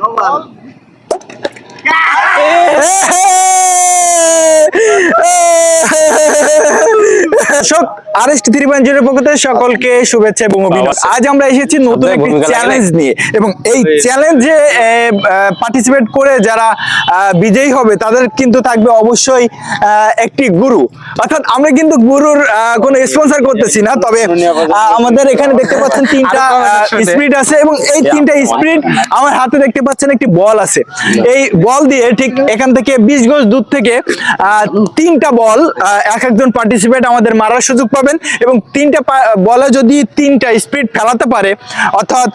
No one. Yes! দর্শক RST three point জিরোর পক্ষ থেকে সকলকে শুভেচ্ছা এবং অভিনন্দন। আজ আমরা এসেছি নতুন একটি চ্যালেঞ্জ নিয়ে এবং এই চ্যালেঞ্জে পার্টিসিপেট করে যারা বিজয়ী হবে তাদের কিন্তু থাকবে অবশ্যই একটি গুরু। অর্থাৎ আমরা কিন্তু গুরুর কোনো স্পন্সর করতেছি না তবে আমাদের এখানে দেখতে পাচ্ছেন তিনটা স্পিড আছে এবং এই তিনটা স্পিড আমার হাতে দেখতে পাচ্ছেন একটি বল আছে। এই বল দিয়ে ঠিক এখান থেকে বিশ গজ দূর থেকে আহ, তিনটা বল এক একজন পার্টিসিপেট আমাদের মারার সুযোগ পাবেন এবং তিনটা বলে যদি তিনটা স্পিড ফেলাতে পারে অর্থাৎ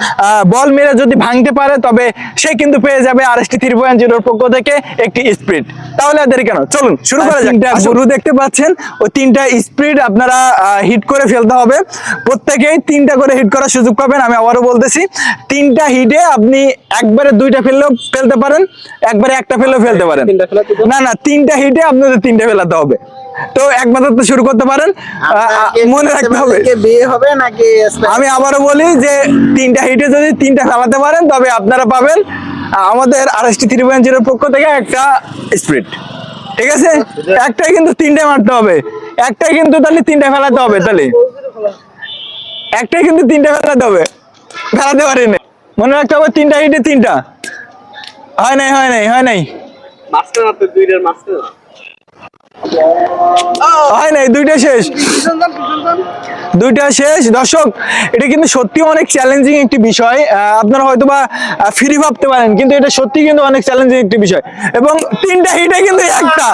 বল মেরে যদি ভাঙতে পারে তবে সে কিন্তু পেয়ে যাবে R S T three point জিরোর পক্ষ থেকে একটি স্পিড তাহলে আর কেন? চলুন শুরু করা যাক। তিনটা গরু দেখতে পাচ্ছেন ওই তিনটা স্পিড আপনারা হিট করে ফেলতে হবে। প্রত্যেকেই তিনটা করে হিট করার সুযোগ পাবেন আমি আবারও বলতেছি। তিনটা হিটে আপনি একবারে দুইটা ফেললেও ফেলতে পারেন একবারে একটা ফেললেও ফেলতে পারেন। না না তিনটা হিটে আপনাদের তিনটা ফেলাতে হবে। তো একবার তো শুরু করতে পারেন মনে রাখতে হবে। বিয়ে হবে নাকি আমি আবারও বলি যে তিনটা হিটে যদি তিনটা ফেলাতে পারেন তবে আপনারা পাবেন আমাদের R S T three point জিরোর পক্ষ থেকে একটা স্প্রিট। ঠিক আছে? একটাই কিন্তু তিনটে মারতে হবে। একটাই কিন্তু তাহলে তিনটা ফেলাতে হবে তাহলে। একটাই কিন্তু তিনটা ফেলাতে হবে। ফেলাতে পারিনি। মনে রাখতে হবে তিনটা হিটে তিনটা। হয় নাই হয় নাই হয় নাই। মাত্র দুইটার মাঝখানে। হয় নাই, দুইটা শেষ। দুইটা শেষ। দর্শক, এটা কিন্তু সত্যি অনেক চ্যালেঞ্জিং একটি বিষয়। আপনারা হয়তো বা ফ্রি ভাবতে পারেন, কিন্তু এটা সত্যি কিন্তু অনেক চ্যালেঞ্জিং একটি বিষয়। এবং তিনটা হিটে কিন্তু একটা।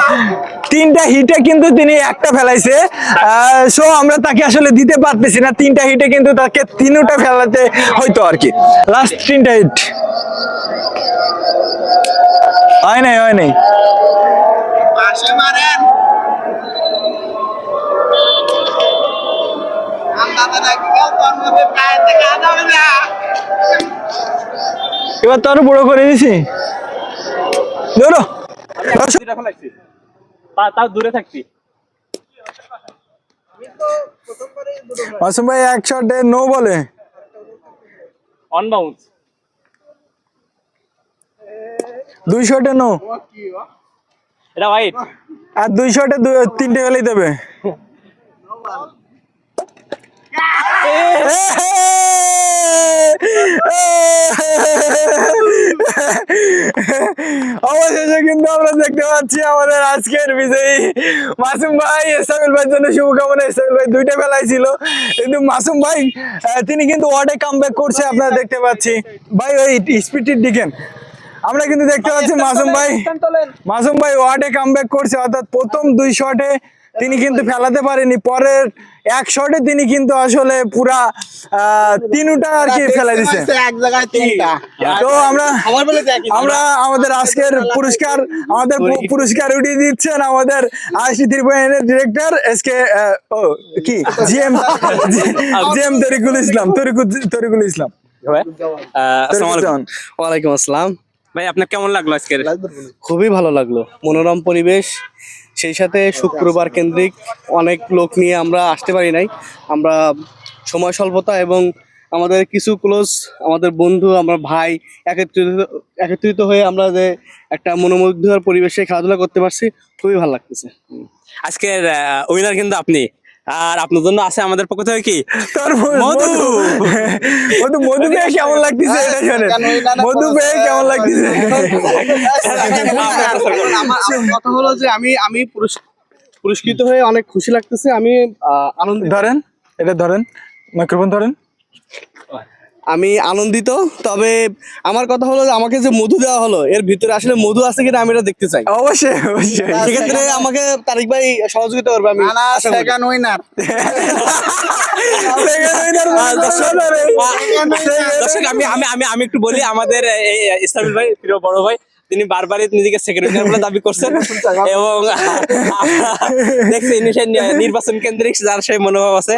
তিনটা হিটে কিন্তু তিনি একটা ফেলাইছে। সো আমরা তাকে আসলে দিতে পারতেছি না। তিনটা হিটে কিন্তু তাকে তিনটা ফেলাতে হয়তো আর কি। লাস্ট তিনটা হিট। হয় নাই হয় নাই। এবার তো আরও বড় করে দিছি। ধরো তাও দূরে থাকতি মাসুম ভাই এক শটে নো বলে। অন বাউন্স দুই শটে নো এটা হোয়াইট আর দুই শটে তিনটে ফেলেই দেবে। অবশেষে কিন্তু আমরা দেখতে পাচ্ছি আমাদের আজকের বিজয়ী মাসুম ভাই এসামিল ভাইয়ের জন্য শুভকামনা। এসামিল ভাই দুইটা বেলায় ছিল। কিন্তু মাসুম ভাই তিনি কিন্তু ওয়ার্ডে কাম করছে আপনারা দেখতে পাচ্ছি। ভাই ওই স্পিডটির দিকেন আমরা কিন্তু দেখতে পাচ্ছি মাসুম ভাই মাসুম ভাই ওয়ার্ডে কাম করছে অর্থাৎ প্রথম দুই শটে তিনি কিন্তু ফেলাতে পারেনি। পরের এক শটে তিনি কিন্তু আসলে পুরা আহ, তিনটা আর কি ফেলে দিছে। এক জায়গায় তিনটা। তো আমরা আমার বলে দেখি আমরা আমাদের আজকের পুরস্কার আমাদের পুরস্কার উঠিয়ে দিচ্ছেন আমাদের থ্রি পয়েন্টের ডিরেক্টর এস কে ও কি? GM GM Tarikul Islam Tarikul Tarikul Islam. ওয়ালাইকুম আসসালাম। ভাই আপনার কেমন লাগল আজকের? খুবই ভালো লাগল। মনোরম পরিবেশ। সেই সাথে শুক্রবার কেন্দ্রিক অনেক লোক নিয়ে আমরা আসতে পারি নাই। আমরা সময় স্বল্পতা এবং আমাদের কিছু ক্লোজ আমাদের বন্ধু আমরা ভাই একত্রিত একত্রিত হয়ে আমরা যে একটা মনোমুগ্ধকর পরিবেশে খেলাধুলা করতে পারছি খুবই ভালো লাগতেছে। আজকের উইনার কিন্তু আপনি। আর আপনার জন্য আছে আমাদের পক্ষ থেকে কি? তোর মধু। মধু। মধু মধু পেয়ে কেমন লাগতেছে এটা শোনেন মধু পেয়ে কেমন লাগতেছে কথা হলো যে আমি আমি পুরস্ক- পুরস্কৃত হয়ে অনেক খুশি লাগতেছে আমি আহ, আনন্দিত ধরেন এটা ধরেন মাইক্রোফোন ধরেন আমি আনন্দিত তবে আমার কথা হলো যে আমাকে যে মধু দেওয়া হলো এর ভিতরে আসলে মধু আছে কিনা আমি এটা দেখতে চাই। অবশ্যই অবশ্যই। সেক্ষেত্রে আমাকে তারিক ভাই সহযোগিতা করবে আমি। সেকেন্ড উইনার দর্শক আমি আমি আমি আমি একটু বলি আমাদের এই ইসলামিল ভাই প্রিয় বড় ভাই তিনি বারবারই নিজেকে সেক্রেটারি বলে দাবি করছেন। এবং দেখছি নির্বাচন কেন্দ্রিক যার সেই মনোভাব আছে।